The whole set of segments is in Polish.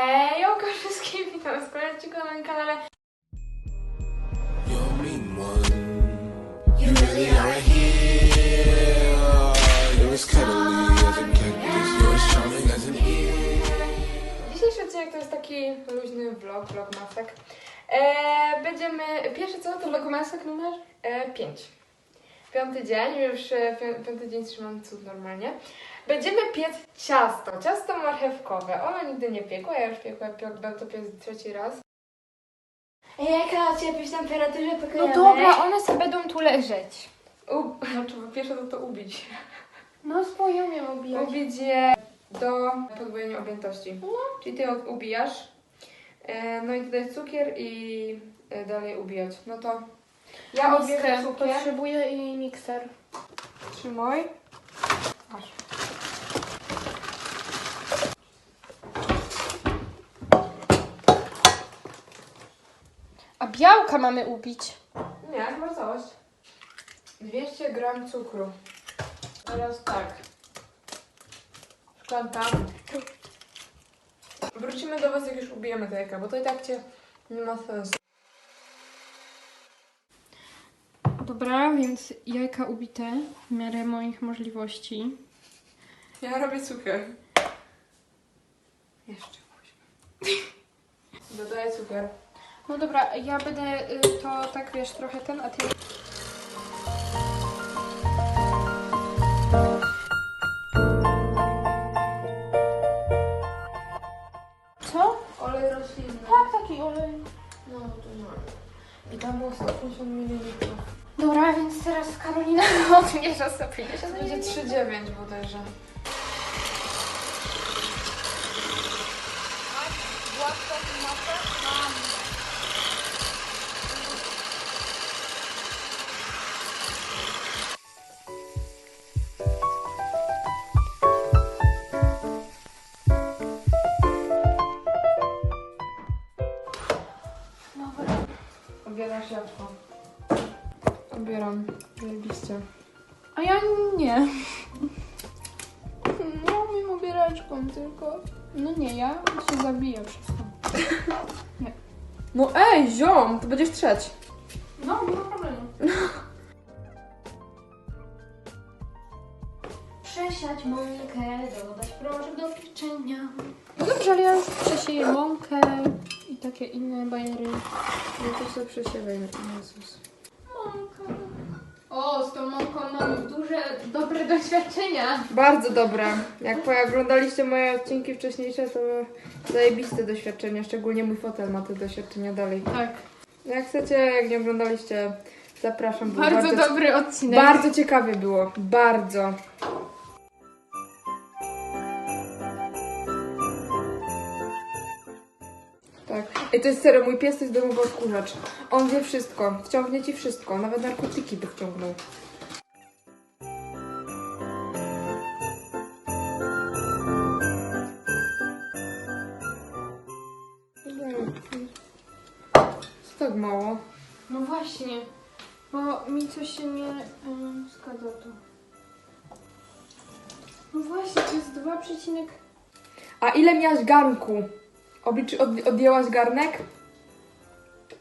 Hej, oka wszystkim, witam z kolejnego na moim kanale. Dzisiejszy odcinek to jest taki luźny vlog, vlogmasek. E, będziemy, pierwsze co to vlogmasek numer e, 5. Piąty dzień, już e, pią, piąty dzień trzymam cud normalnie. Będziemy piec ciasto, ciasto marchewkowe. Ona nigdy nie piekła, ja już piekła, piek, będę to piec trzeci raz. Jaka od Ciebie temperaturze No pokojowej? dobra, one sobie będą tu leżeć. U, znaczy, po pierwsze to to ubić. No swoją ją obijać. Ubić je do podwojenia objętości. Czyli ty ją ubijasz, e, no i dodać cukier i e, dalej ubijać. No to ja odbieram cukier. Potrzebuję i mikser. Trzymaj. Masz. Białka mamy ubić. Nie, chyba całość. 200 gram cukru. Teraz tak. Szklanka. Wrócimy do Was, jak już ubijemy te jajka, bo to i tak Cię nie ma sensu. Dobra, więc jajka ubite w miarę moich możliwości. Ja robię cukier. Jeszcze później. Dodaję cukier. No dobra, ja będę y, to tak wiesz trochę ten, a ty. Co? Olej roślinny. Tak, taki olej. No to no. I tam było 150 ml. Dobra, więc teraz Karolina odmierza 150 Będzie 3,9 bodajże. Obierasz jabłko. Obieram. Zajebiście. A ja nie. Nie umiem obieraczką tylko. No nie, ja się zabiję wszystko. No ej, ziom, to będziesz trzeć. No, nie ma problemu. Przesiać mąkę, dodać proszek do pieczenia. No dobrze, ale ja już przesieję mąkę takie inne bajery. No to sobie przesiewaj. Jezus. Mąka. O, z tą mąką mam duże, dobre doświadczenia. Bardzo dobre. Jak oglądaliście moje odcinki wcześniejsze, to zajebiste doświadczenia. Szczególnie mój fotel ma te doświadczenia dalej. Tak. Jak chcecie, jak nie oglądaliście, zapraszam. Było Bardzo, dobry odcinek. Bardzo ciekawie było. Bardzo. I to jest serio, mój pies to jest domowy odkurzacz. On wie wszystko. Wciągnie ci wszystko. Nawet narkotyki by wciągnął. Co tak mało? No właśnie, bo mi coś się nie um, zgadza tu. No właśnie, to jest 2, A ile miałaś garnku? Obliczy, od, odjęłaś garnek?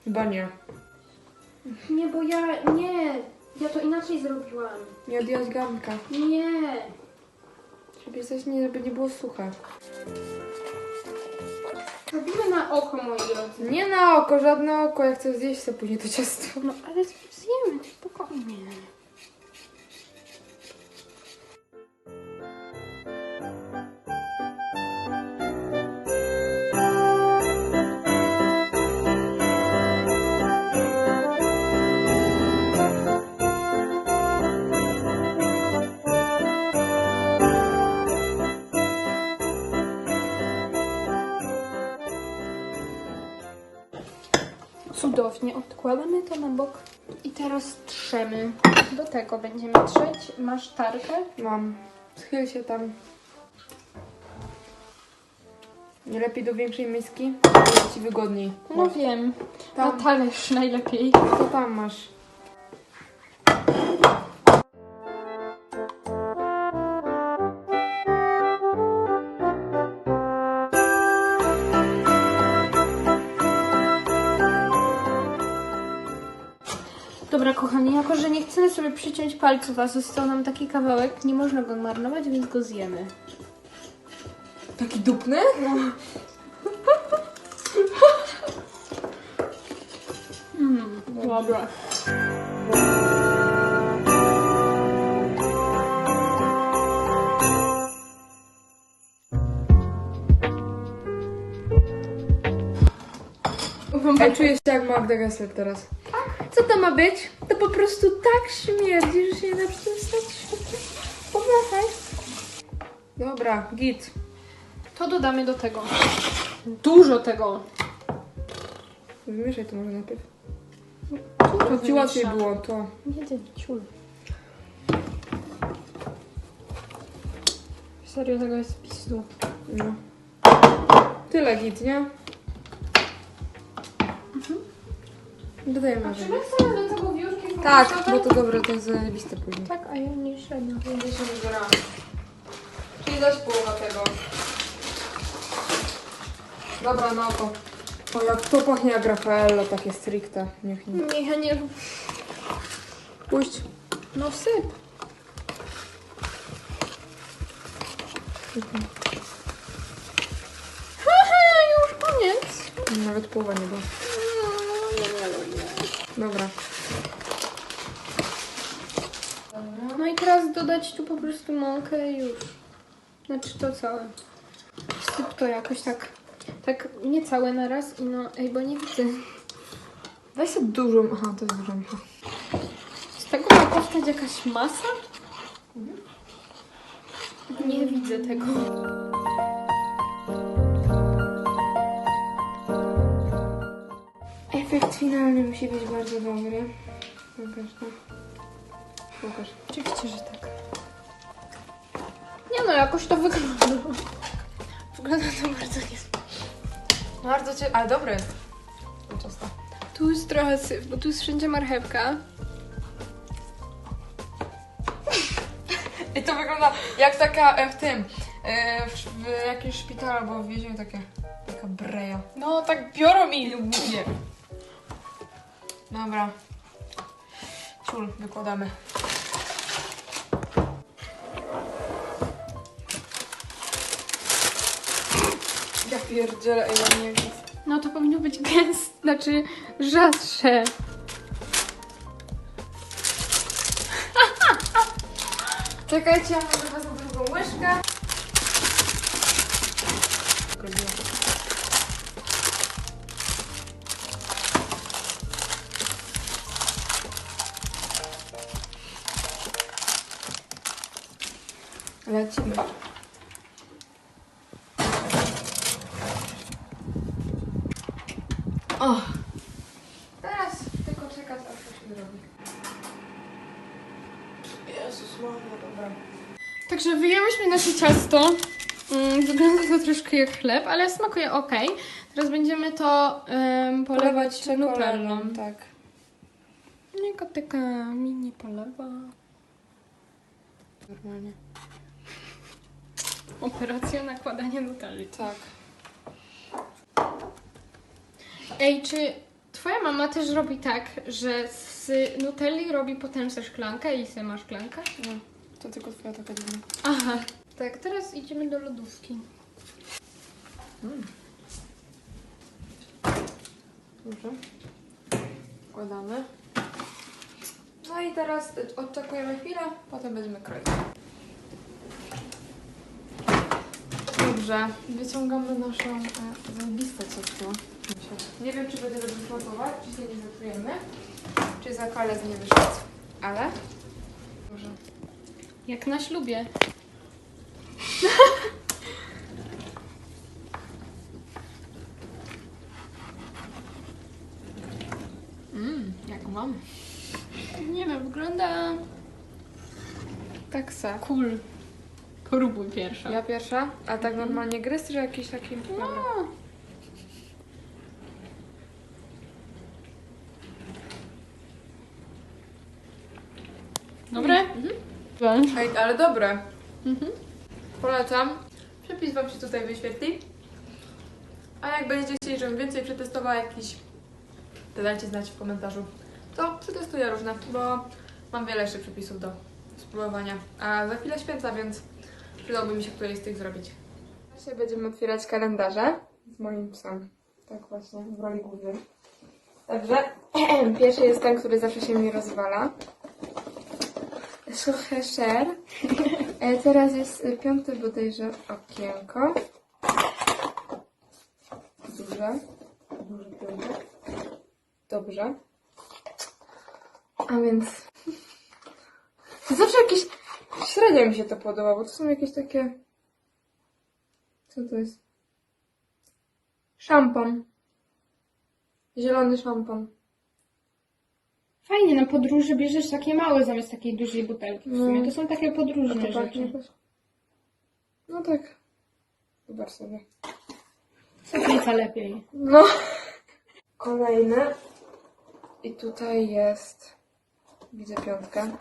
Chyba nie. nie, bo ja, nie, ja to inaczej zrobiłam. Nie odjęłaś garnka. Nie. Żeby coś nie, żeby nie było suche. Robimy na oko, moi drodzy. Nie na oko, żadne oko. Jak chcę zjeść sobie później to ciasto. No ale zjemy, spokojnie. Cudownie, odkładamy to na bok i teraz trzemy. Do tego będziemy trzeć. Masz tarkę? Mam. Schyl się tam. Nie lepiej do większej miski? Będzie ci wygodniej. No wiem. Na Tam, talerz najlepiej. to tam masz. Dobra, kochani, jako że nie chcemy sobie przyciąć palców, a został nam taki kawałek, nie można go marnować, więc go zjemy. Taki dupny? Mm, dobra. Ja czuję się jak Magda Gessler teraz. Co to ma być? Prostu tak śmierdzi, że się nie da przestać. Powracaj. Dobra, git. To dodamy do tego. Dużo tego. Wymieszaj to może najpierw. To ci łatwiej było, to. Nie, nie, ciul. Serio, tego jest pistu. No. Tyle git, nie? Dodajemy A może. czy my chcemy do tego Tak, bo to dobre, to jest zajebiste później. Tak, a ja nie średnio. Będzie się wybieramy. Czyli dać połowa tego. Dobra, no to. O, jak to pachnie jak Raffaello, takie stricte. Niech nie. Nie, ja nie lubię. Puść. No syp. Haha, już koniec. Nawet połowa nie była. No, nie, nie lubię. Dobra. No i teraz dodać tu po prostu mąkę i już. Znaczy to całe. Syp to jakoś tak. Tak nie całe na raz i no. Ej, bo nie widzę. Weź sobie dużą. Aha, to jest duża micha. Z tego ma powstać jakaś masa? Nie widzę tego. Efekt finalny musi być bardzo dobry. To. Pokaż. Oczywiście, że tak. Nie no, jakoś to wygląda. Wygląda to bardzo niezwykle. Bardzo cię. Ale dobre jest. Często. Tu jest trochę syf, bo tu jest wszędzie marchewka. I to wygląda jak taka e, w tym. E, w, w jakimś szpitalu albo w więzieniu takie. Taka breja. No, tak biorą i lubię. Dobra. Ciul, wykładamy. Pierdzielę, ej, ja nie. No to powinno być gęste, znaczy rzadsze. Czekajcie, ja może wezmę drugą łyżkę. Lecimy. O! Teraz tylko czekać, aż to się zrobi. Jezus, Maria, dobra. Także wyjęłyśmy nasze ciasto. Mm, Wygląda to troszkę jak chleb, ale smakuje ok. Teraz będziemy to em, polewać nutellą. tak. Nie, kotyka mi nie polewa. Normalnie. Operacja nakładania nutelli. Tak. Ej, czy twoja mama też robi tak, że z nutelli robi potem ze szklankę i se ma szklankę? No, to tylko twoja taka dziwna. Aha. Tak, teraz idziemy do lodówki. Dobrze. Wkładamy. No i teraz odczekujemy chwilę, potem będziemy kroić. Dobrze, wyciągamy naszą e, zajebiste ciasto. Nie wiem, czy będzie dobrze smakować, czy się nie zatrujemy, czy za kalec nie wyszedł, ale... Dobrze. Jak na ślubie. Mmm, jak mam. Nie wiem, wygląda Tak se. cool. Próbuj pierwsza. Ja pierwsza? A tak normalnie gryz, czy jakiś taki... No. Mhm. Ej, ale dobre. Mhm. Polecam. Przepis Wam się tutaj wyświetli. A jak będziecie chcieli, żebym więcej przetestowała jakiś, to dajcie znać w komentarzu. to przetestuję różne, bo mam wiele jeszcze przepisów do spróbowania. A za chwilę święta, więc przydałoby mi się któreś z tych zrobić. Dzisiaj będziemy otwierać kalendarze z moim psem. Tak właśnie, w roli głównej. Także pierwszy jest ten, który zawsze się mi rozwala. Schuchescher. E, Teraz jest piąte bodajże okienko. Duże. Duży piątek. Dobrze. A więc... Zawsze jakieś... Średnio mi się to podoba, bo to są jakieś takie... Co to jest? Szampon. Zielony szampon. Fajnie, na podróży bierzesz takie małe zamiast takiej dużej butelki. W sumie No. to są takie A podróżne to pachnie rzeczy. No tak. Zobacz sobie. Soknica lepiej. No. Kolejny. I tutaj jest... Widzę piątkę.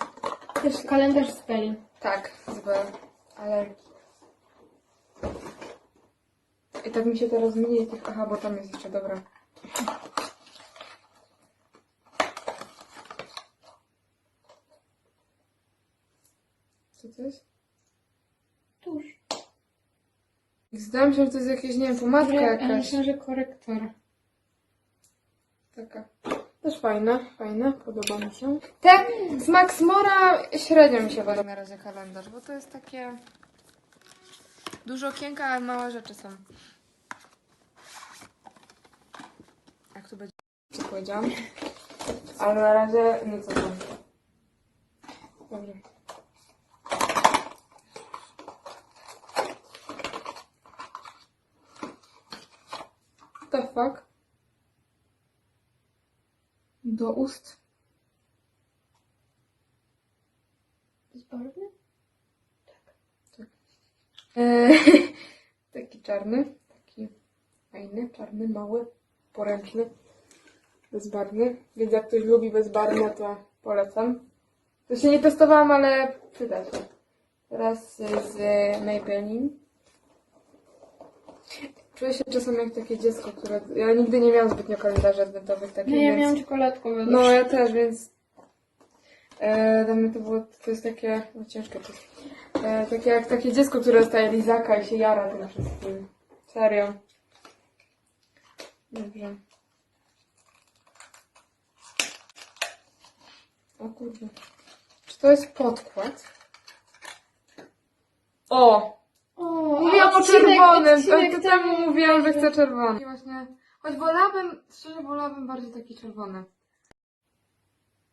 Też kalendarz z Bell. Tak, z B. Ale... I tak mi się teraz mniej tych... Aha, bo tam jest jeszcze, dobra. Co to jest? Tuż. Zdaje mi się, że to jest jakieś, nie wiem, pomadka Ja jakaś. myślę, że korektor. Taka. Też fajne, fajne, podoba mi się. Te z Max Mora średnio mi się podoba na razie kalendarz, bo to jest takie... Dużo okienka, ale małe rzeczy są. Jak tu będzie, co powiedziałam. Ale na razie nic co tam. Dobrze. Fuck? Do ust. Bezbarwny? Eee, taki czarny, taki fajny, czarny, mały, poręczny, bezbarwny. Więc jak ktoś lubi bezbarwne, to polecam. To się nie testowałam, ale przyda się. Teraz z Maybelline. Czuję się czasem jak takie dziecko, które... Ja nigdy nie miałam zbytnio kalendarzy adwentowych takich, No ja więc... miałam czekoladkowe. No ja też, więc e, dla mnie to było, to jest takie, no ciężkie to jest, e, takie jak takie dziecko, które dostaje lizaka i się jara tym wszystkim. Serio. Dobrze. O kurde. Czy to jest podkład? O! O, Mówiłam o odcinek- czerwonym, odcinek to temu temu mówiłam, że chcę czerwony. I właśnie, choć wolałabym, szczerze wolałabym bardziej taki czerwony.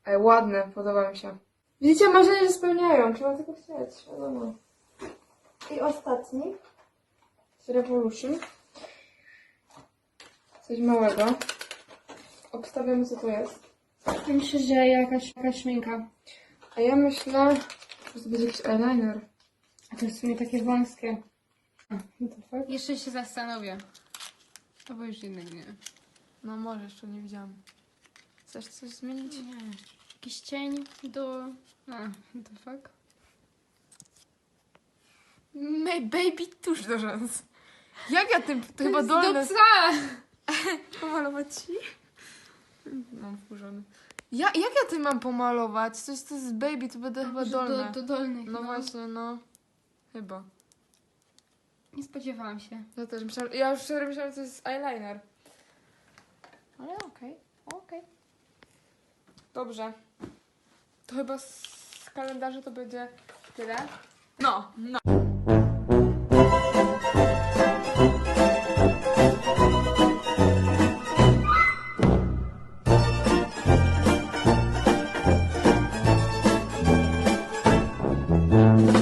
Ej, ładne, podoba mi się. Widzicie, marzenia się spełniają, trzeba tylko chcieć, wiadomo. I ostatni. Z Revolution. Coś małego. Obstawiamy, co to jest. Myślę, że jakaś, jakaś szminka. A ja myślę, że to będzie jakiś eyeliner. A to jest w sumie takie wąskie. Fuck? Jeszcze się zastanowię. To bo już jednak nie. No może, jeszcze nie widziałam. Chcesz coś zmienić? Nie. Jakiś cień do... A, what the fuck? My baby tuż do rzęs. Jak ja tym, to chyba dolne... do psa! Pomalować ci? Mam wkurzony. Ja, jak ja tym mam pomalować? Coś to jest baby, to będę chyba Że dolne. Do, do dolnych. No właśnie, no. Chyba. Nie spodziewałam się. Ja też myślałam, ja już szczerze myślałam, że to jest eyeliner. Ale okej, okej. Dobrze. To chyba z kalendarza to będzie tyle. No, no.